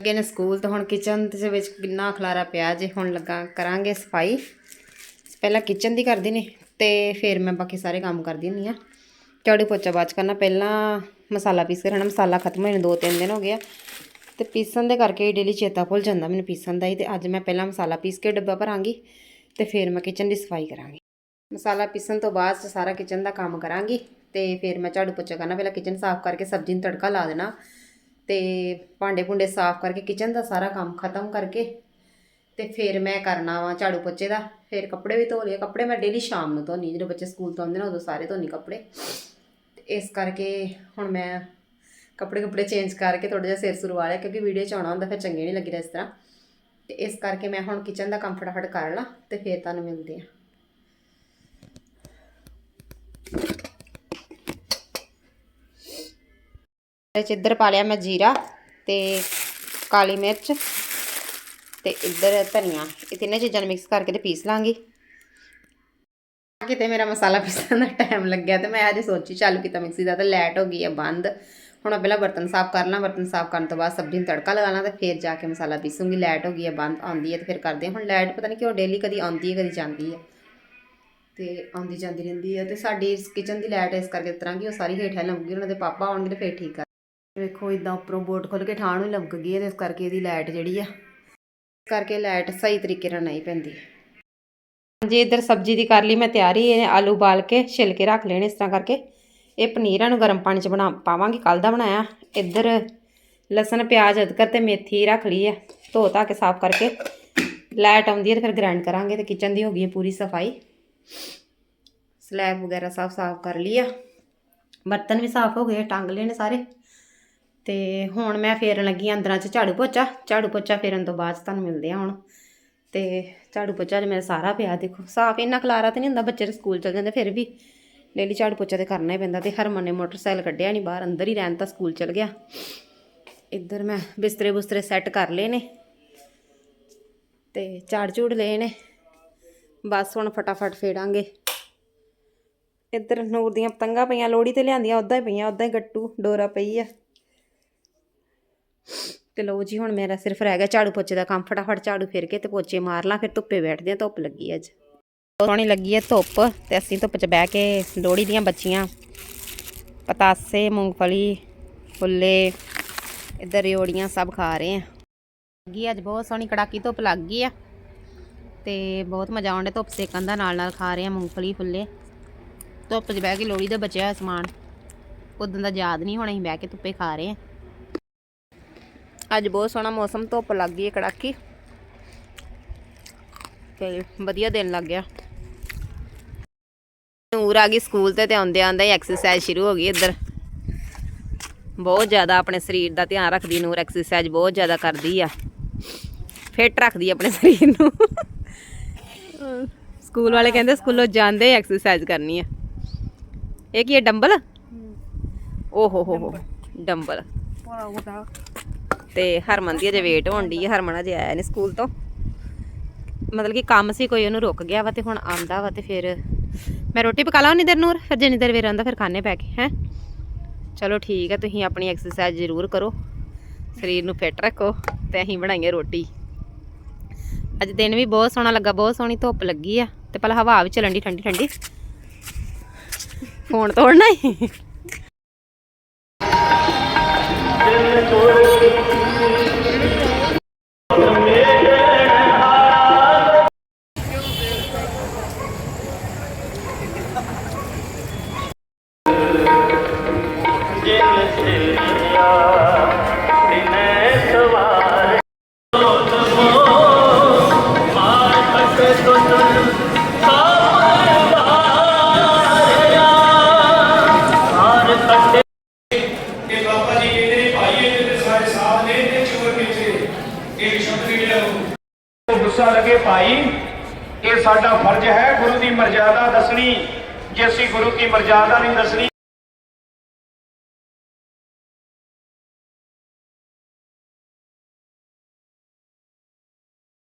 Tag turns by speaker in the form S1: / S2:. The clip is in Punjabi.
S1: ਅੱਗੇ ਨੇ ਸਕੂਲ ਤੋਂ ਹੁਣ ਕਿਚਨ ਦੇ ਵਿੱਚ ਕਿੰਨਾ ਖਲਾਰਾ ਪਿਆ ਜੇ ਹੁਣ ਲੱਗਾ ਕਰਾਂਗੇ ਸਫ਼ਾਈ। ਪਹਿਲਾਂ ਕਿਚਨ ਦੀ ਕਰਦੀ ਨੇ ਤੇ ਫਿਰ ਮੈਂ ਬਾਕੀ ਸਾਰੇ ਕੰਮ ਕਰਦੀ ਹੁੰਦੀ ਆ। ਝਾੜੂ ਪੋਚਾ ਬਾਅਦ 'ਚ ਕਰਨਾ, ਪਹਿਲਾਂ ਮਸਾਲਾ ਪੀਸ ਕੇ ਰਹਿਣਾ ਮਸਾਲਾ ਖਤਮ ਹੋਏ ਨੂੰ, ਦੋ ਤਿੰਨ ਦਿਨ ਹੋ ਗਿਆ ਤੇ ਪੀਸਣ ਦੇ ਕਰਕੇ ਡੇਲੀ ਚੇਤਾ ਭੁੱਲ ਜਾਂਦਾ ਮੈਨੂੰ ਪੀਸਣ ਦਾ ਹੀ ਤੇ ਅੱਜ ਮੈਂ ਪਹਿਲਾਂ ਮਸਾਲਾ ਪੀਸ ਕੇ ਡੱਬਾ ਭਰਾਂਗੀ ਤੇ ਫਿਰ ਮੈਂ ਕਿਚਨ ਦੀ ਸਫ਼ਾਈ ਕਰਾਂਗੀ। ਮਸਾਲਾ ਪੀਸਣ ਤੋਂ ਬਾਅਦ ਸਾਰਾ ਕਿਚਨ ਦਾ ਕੰਮ ਕਰਾਂਗੀ ਤੇ ਫਿਰ ਮੈਂ ਝਾੜੂ ਪੋਚਾ ਕਰਨਾ, ਪਹਿਲਾਂ ਕਿਚਨ ਸਾਫ਼ ਕਰਕੇ ਸਬਜ਼ੀ ਨੂੰ ਤੜਕਾ ਲਾ ਦੇਣਾ। ਤੇ ਭਾਂਡੇ ਭੁੰਡੇ ਸਾਫ਼ ਕਰਕੇ ਕਿਚਨ ਦਾ ਸਾਰਾ ਕੰਮ ਖਤਮ ਕਰਕੇ ਤੇ ਫਿਰ ਮੈਂ ਕਰਨਾ ਵਾ ਝਾੜੂ ਪੋਚੇ ਦਾ, ਫਿਰ ਕੱਪੜੇ ਵੀ ਧੋ ਲਏ। ਕੱਪੜੇ ਮੈਂ ਡੇਲੀ ਸ਼ਾਮ ਨੂੰ ਧੋਨੀ ਜਦੋਂ ਬੱਚੇ ਸਕੂਲ ਤੋਂ ਆਉਂਦੇ ਨੇ ਉਦੋਂ ਸਾਰੇ ਧੋਨੀ ਕੱਪੜੇ। ਤੇ ਇਸ ਕਰਕੇ ਹੁਣ ਮੈਂ ਕੱਪੜੇ ਕੱਪੜੇ ਚੇਂਜ ਕਰਕੇ ਥੋੜਾ ਜਿਹਾ ਸਿਰ ਸੁਰਵਾ ਲਿਆ, ਕਿਉਂਕਿ ਵੀਡੀਓ ਚ ਆਉਣਾ ਹੁੰਦਾ, ਫਿਰ ਚੰਗੇ ਨਹੀਂ ਲੱਗਦਾ ਇਸ ਤਰ੍ਹਾਂ। ਤੇ ਇਸ ਕਰਕੇ ਮੈਂ ਹੁਣ ਕਿਚਨ ਦਾ ਕੰਮ ਫਟਾਫਟ ਕਰ ਲਾਂ ਤੇ ਫਿਰ ਤੁਹਾਨੂੰ ਮਿਲਦੇ ਆ। ਇਹ 'ਚ ਇੱਧਰ ਪਾ ਲਿਆ ਮੈਂ ਜੀਰਾ ਤੇ ਕਾਲੀ ਮਿਰਚ ਤੇ ਇੱਧਰ ਧਨੀਆ। ਇਹ ਤਿੰਨੇ ਚੀਜ਼ਾਂ ਨੂੰ ਮਿਕਸ ਕਰਕੇ ਤੇ ਪੀਸ ਲਾਂਗੀ। ਕਿਤੇ ਮੇਰਾ ਮਸਾਲਾ ਪੀਸਣ ਦਾ ਟਾਈਮ ਲੱਗਿਆ ਤੇ ਮੈਂ ਅੱਜ ਸੋਚੀ ਚਾਲੂ ਕੀਤਾ ਮਿਕਸੀ ਦਾ ਤੇ ਲੈਟ ਹੋ ਗਈ ਹੈ ਬੰਦ। ਹੁਣ ਪਹਿਲਾਂ ਬਰਤਨ ਸਾਫ਼ ਕਰ ਲਾਂ, ਬਰਤਨ ਸਾਫ਼ ਕਰਨ ਤੋਂ ਬਾਅਦ ਸਬਜ਼ੀ ਨੂੰ ਤੜਕਾ ਲਗਾ ਲਾਂ ਤੇ ਫਿਰ ਜਾ ਕੇ ਮਸਾਲਾ ਪੀਸੂੰਗੀ। ਲਾਈਟ ਹੋ ਗਈ ਹੈ ਬੰਦ ਆਉਂਦੀ ਹੈ ਤੇ ਫਿਰ ਕਰਦੇ ਹਾਂ ਹੁਣ ਲਾਈਟ ਪਤਾ ਨਹੀਂ ਕਿਉਂ ਡੇਲੀ ਕਦੀ ਆਉਂਦੀ ਹੈ ਕਦੀ ਜਾਂਦੀ ਹੈ ਤੇ ਆਉਂਦੀ ਜਾਂਦੀ ਰਹਿੰਦੀ ਹੈ ਤੇ ਸਾਡੀ ਇਸ ਕਿਚਨ ਦੀ ਲਾਈਟ ਇਸ ਕਰਕੇ ਇਸ ਤਰ੍ਹਾਂ ਕਿ ਉਹ ਸਾਰੀ ਹੇਠਾਂ ਲੰਗੀ ਉਹਨਾਂ ਦੇ ਪਾਪਾ ਆਉਣਗੇ ਤੇ ਫਿਰ ਠੀਕ ਕਰ ਵੇਖੋ ਇਦਾਂ ਉੱਪਰੋਂ ਬੋਟ ਖੋਲ ਕੇ ਠਾਣ ਨੂੰ ਲੰਕ ਗਈ ਹੈ ਤੇ ਇਸ ਕਰਕੇ ਇਹਦੀ ਲਾਈਟ ਜਿਹੜੀ ਆ, ਇਸ ਕਰਕੇ ਲਾਈਟ ਸਹੀ ਤਰੀਕੇ ਨਾਲ ਨਹੀਂ ਪੈਂਦੀ। ਹਾਂਜੀ, ਇੱਧਰ ਸਬਜ਼ੀ ਦੀ ਕਰ ਲਈ ਮੈਂ ਤਿਆਰੀ, ਇਹ ਆਲੂ ਬਾਲ ਕੇ ਛਿਲ ਕੇ ਰੱਖ ਲੈਣੇ ਇਸ ਤਰ੍ਹਾਂ ਕਰਕੇ। ਇਹ ਪਨੀਰਾਂ ਨੂੰ ਗਰਮ ਪਾਣੀ 'ਚ ਬਣਾ, ਪਾਵਾਂਗੀ ਕੱਲ ਦਾ ਬਣਾਇਆ। ਇੱਧਰ ਲਸਣ, ਪਿਆਜ਼, ਅਦਰਕ ਤੇ ਮੇਥੀ ਰੱਖ ਲਈ ਹੈ ਧੋ ਧਾ ਕੇ ਸਾਫ਼ ਕਰਕੇ। ਲਾਈਟ ਆਉਂਦੀ ਹੈ ਤੇ ਫਿਰ ਗ੍ਰਾਈਂਡ ਕਰਾਂਗੇ ਤੇ ਕਿਚਨ ਦੀ ਹੋ ਗਈ ਹੈ ਪੂਰੀ ਸਫ਼ਾਈ। ਸਲੈਬ ਵਗੈਰਾ ਸਭ ਸਾਫ਼ ਕਰ ਲਈ ਆ। ਬਰਤਨ ਵੀ ਸਾਫ਼ ਹੋ ਗਏ, ਟੰਗ ਲਏ ਨੇ ਸਾਰੇ। ਤੇ ਹੁਣ ਮੈਂ ਫੇਰਨ ਲੱਗੀ ਆਂ ਅੰਦਰਾਂ 'ਚ ਝਾੜੂ ਪੋਚਾ ਝਾੜੂ ਪੋਚਾ ਫੇਰਨ ਤੋਂ ਬਾਅਦ 'ਚ ਤੁਹਾਨੂੰ ਮਿਲਦੇ ਆ ਹੁਣ। ਤੇ ਝਾੜੂ ਪੋਚਾ ਜਿਵੇਂ ਸਾਰਾ ਪਿਆ, ਦੇਖੋ, ਸਾਫ਼ ਇੰਨਾ ਖਲਾਰਾ ਤੇ ਨਹੀਂ ਹੁੰਦਾ, ਬੱਚੇ ਸਕੂਲ ਚਲ ਜਾਂਦੇ ਫਿਰ ਵੀ। ਡੇਲੀ ਝਾੜੂ ਪੋਚਾ ਤੇ ਕਰਨਾ ਹੀ ਪੈਂਦਾ ਤੇ ਹਰਮਨ ਨੇ ਮੋਟਰਸਾਈਕਲ ਕੱਢਿਆ ਨਹੀਂ ਬਾਹਰ, ਅੰਦਰ ਹੀ ਰਹਿਣ ਤਾਂ ਸਕੂਲ ਚਲ ਗਿਆ। ਇੱਧਰ ਮੈਂ ਬਿਸਤਰੇ ਬੁਸਤਰੇ ਸੈੱਟ ਕਰ ਲਏ ਨੇ ਤੇ ਝਾੜ ਝੂੜ ਲਏ ਨੇ। ਬਸ ਹੁਣ ਫਟਾਫਟ ਫੇੜਾਂਗੇ ਇੱਧਰ ਨੂਰ ਦੀਆਂ ਪਤੰਗਾਂ ਪਈਆਂ ਲੋੜੀ ਤੇ ਲਿਆਂਦੀਆਂ ਉਦਾਂ ਹੀ ਪਈਆਂ ਉਦਾਂ ਹੀ ਗੱਟੂ, ਡੋਰਾ ਪਈ ਆ। ਤੇ ਲਓ ਜੀ, ਹੁਣ ਮੇਰਾ ਸਿਰਫ ਰਹਿ ਗਿਆ ਝਾੜੂ ਪੋਚੇ ਦਾ ਕੰਮ। ਫਟਾਫਟ ਝਾੜੂ ਫੇਰ ਕੇ ਤੇ ਪੋਚੇ ਮਾਰ ਲਾਂ, ਫਿਰ ਧੁੱਪੇ ਬੈਠਦੇ ਆ ਧੁੱਪ ਲੱਗੀ ਅੱਜ। ਬਹੁਤ ਸੋਹਣੀ ਲੱਗੀ ਹੈ ਧੁੱਪ ਤੇ ਅਸੀਂ ਧੁੱਪ 'ਚ ਬਹਿ ਕੇ ਲੋਹੜੀ ਦੀਆਂ ਬੱਚੀਆਂ, ਪਤਾਸੇ, ਮੂੰਗਫਲੀ, ਫੁੱਲੇ, ਇੱਧਰ ਰਿਓੜੀਆਂ ਸਭ ਖਾ ਰਹੇ ਆ ਲੱਗੀ ਅੱਜ ਬਹੁਤ ਸੋਹਣੀ ਕੜਾਕੀ, ਧੁੱਪ ਲੱਗ ਗਈ ਆ ਤੇ ਬਹੁਤ ਮਜ਼ਾ ਆਉਂਦਾ ਧੁੱਪ ਸੇਕਣ ਦਾ ਨਾਲ ਨਾਲ ਖਾ ਰਹੇ ਆ ਮੂੰਗਫਲੀ, ਫੁੱਲੇ। ਧੁੱਪ 'ਚ ਬਹਿ ਕੇ ਲੋਹੜੀ ਦਾ ਬਚਿਆ ਹੋਇਆ ਸਮਾਨ। ਉਦੋਂ ਦਾ ਯਾਦ ਨਹੀਂ ਹੋਣਾ, ਅਸੀਂ ਬਹਿ ਕੇ ਧੁੱਪੇ ਖਾ ਰਹੇ ਆ ਅੱਜ ਬਹੁਤ ਸੋਹਣਾ ਮੌਸਮ ਧੁੱਪ ਲੱਗ ਗਈ ਹੈ ਕੜਾਕੀ। ਤੇ ਵਧੀਆ ਦਿਨ ਲੱਗ ਗਿਆ। ਨੂਰ ਆ ਗਈ ਸਕੂਲ ਤੇ ਤੇ ਆਉਂਦੇ ਆਂਦੇ ਐਕਸਰਸਾਈਜ਼ ਸ਼ੁਰੂ ਹੋ ਗਈ ਇੱਧਰ। ਬਹੁਤ ਜ਼ਿਆਦਾ ਆਪਣੇ ਸਰੀਰ ਦਾ ਧਿਆਨ ਰੱਖਦੀ ਨੂਰ ਐਕਸਰਸਾਈਜ਼ ਬਹੁਤ ਜ਼ਿਆਦਾ ਕਰਦੀ ਆ। ਫਿੱਟ ਰੱਖਦੀ ਆਪਣੇ ਸਰੀਰ ਨੂੰ। ਸਕੂਲ ਵਾਲੇ ਕਹਿੰਦੇ ਸਕੂਲੋਂ ਜਾਂਦੇ ਐਕਸਰਸਾਈਜ਼ ਕਰਨੀ ਆ। ਇਹ ਕੀ ਹੈ ਡੰਬਲ? ਓ ਹੋ ਹੋ ਹੋ ਡੰਬਲ। ਤੇ ਹਰਮਨ ਦੀ ਅਜੇ ਵੇਟ ਹੋਣ ਦੀ ਹੈ ਹਰਮਨ ਅਜੇ ਆਇਆ ਨਹੀਂ ਸਕੂਲ ਤੋਂ। ਮਤਲਬ ਕਿ ਕੰਮ ਸੀ, ਕੋਈ ਉਹਨੂੰ ਰੁਕ ਗਿਆ ਵਾ ਤੇ ਹੁਣ ਆਂਦਾ ਵਾ ਤੇ ਫਿਰ ਮੈਂ ਰੋਟੀ ਪਕਾ ਲਾਂ ਉਨੀ ਦੇਰ ਨੂਰ ਫਿਰ ਜਿੰਨੀ ਦੇਰ ਵੇਰ ਆਂਦਾ ਫਿਰ ਖਾਣੇ ਪੈ ਕੇ, ਹੈ? ਚਲੋ ਠੀਕ ਹੈ ਤੁਸੀਂ ਆਪਣੀ ਐਕਸਰਸਾਈਜ਼ ਜ਼ਰੂਰ ਕਰੋ। ਸਰੀਰ ਨੂੰ ਫਿੱਟ ਰੱਖੋ ਤੇ ਅਸੀਂ ਬਣਾਈਏ ਰੋਟੀ। ਅੱਜ ਦਿਨ ਵੀ ਬਹੁਤ ਸੋਹਣਾ ਲੱਗਾ, ਬਹੁਤ ਸੋਹਣੀ ਧੁੱਪ ਲੱਗੀ ਆ ਤੇ ਪਹਿਲਾਂ ਹਵਾ ਵੀ ਚੱਲਣ ਦੀ ਠੰਡੀ ਠੰਡੀ। ਫੋਨ ਤੋੜਨਾ ਹੀ
S2: ਗੁੱਸਾ ਲੱਗੇ ਭਾਈ ਇਹ ਸਾਡਾ ਫਰਜ਼ ਹੈ ਗੁਰੂ ਦੀ ਮਰਜ਼ਾਦਾ ਦੱਸਣੀ, ਜੇ ਅਸੀਂ ਗੁਰੂ ਦੀ ਮਰਜ਼ਾਦਾ ਨਹੀਂ ਦੱਸਣੀ